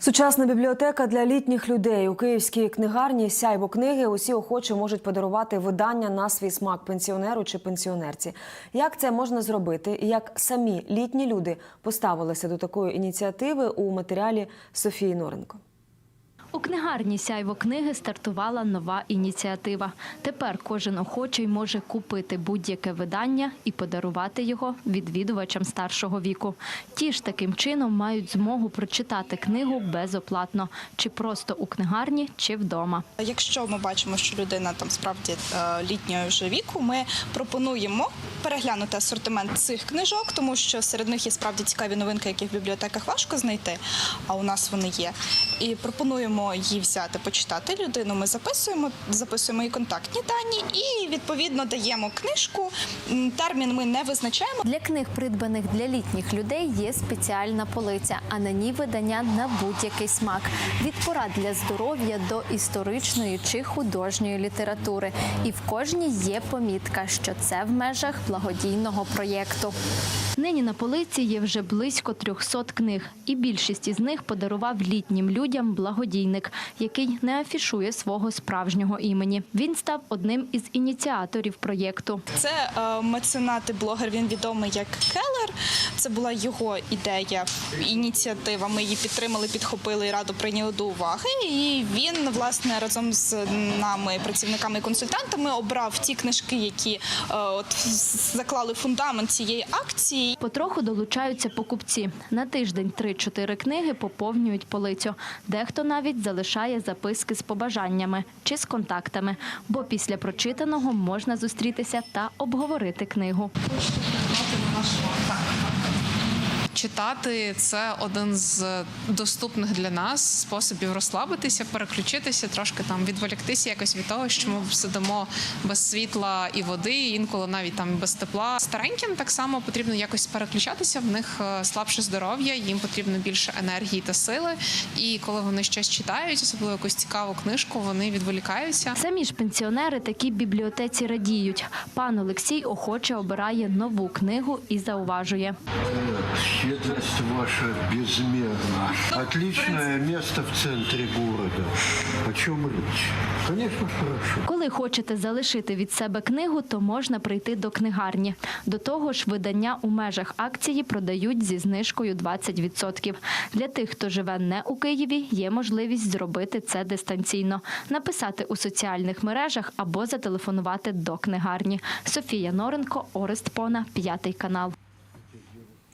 Сучасна бібліотека для літніх людей у київській книгарні Сяйво книги. Усі охочі можуть подарувати видання на свій смак пенсіонеру чи пенсіонерці. Як це можна зробити, і як самі літні люди поставилися до такої ініціативи у матеріалі Софії Норенко. У книгарні Сяйво книги стартувала нова ініціатива. Тепер кожен охочий може купити будь-яке видання і подарувати його відвідувачам старшого віку. Ті ж таким чином мають змогу прочитати книгу безоплатно, чи просто у книгарні, чи вдома. Якщо ми бачимо, що людина там справді е, літнього вже віку, ми пропонуємо переглянути асортимент цих книжок, тому що серед них є справді цікаві новинки, які в бібліотеках важко знайти, а у нас вони є. І пропонуємо її взяти, почитати людину. Ми записуємо, записуємо її контактні дані і відповідно даємо книжку. Термін ми не визначаємо. Для книг, придбаних для літніх людей, є спеціальна полиця, а на ній видання на будь-який смак. Від порад для здоров'я до історичної чи художньої літератури. І в кожній є помітка, що це в межах благодійного проєкту. Нині на полиці є вже близько 300 книг, і більшість із них подарував літнім людям благодійник, який не афішує свого справжнього імені. Він став одним із ініціаторів проєкту. Це е, меценат і блогер. Він відомий як Келер. Це була його ідея, ініціатива. Ми її підтримали, підхопили і раду прийняли до уваги. І він власне разом з нами, працівниками і консультантами, обрав ті книжки, які е, от заклали фундамент цієї акції. Потроху долучаються покупці. На тиждень 3-4 книги поповнюють полицю. Дехто навіть залишає записки з побажаннями чи з контактами, бо після прочитаного можна зустрітися та обговорити книгу. Читати це один з доступних для нас способів розслабитися, переключитися, трошки там відволіктися якось від того, що ми сидимо без світла і води, інколи навіть там без тепла. Стареньким так само потрібно якось переключатися. В них е, слабше здоров'я, їм потрібно більше енергії та сили. І коли вони щось читають, особливо якусь цікаву книжку, вони відволікаються. Самі ж пенсіонери такій бібліотеці радіють. Пан Олексій охоче обирає нову книгу і зауважує. Щедрость ваша безмерна. Отличное место в центре города. О чем речь? Конечно, хорошо. Коли хочете залишити від себе книгу, то можна прийти до книгарні. До того ж, видання у межах акції продають зі знижкою 20%. Для тих, хто живе не у Києві, є можливість зробити це дистанційно, написати у соціальних мережах або зателефонувати до книгарні. Софія Норенко, Орест Пона, п'ятий канал.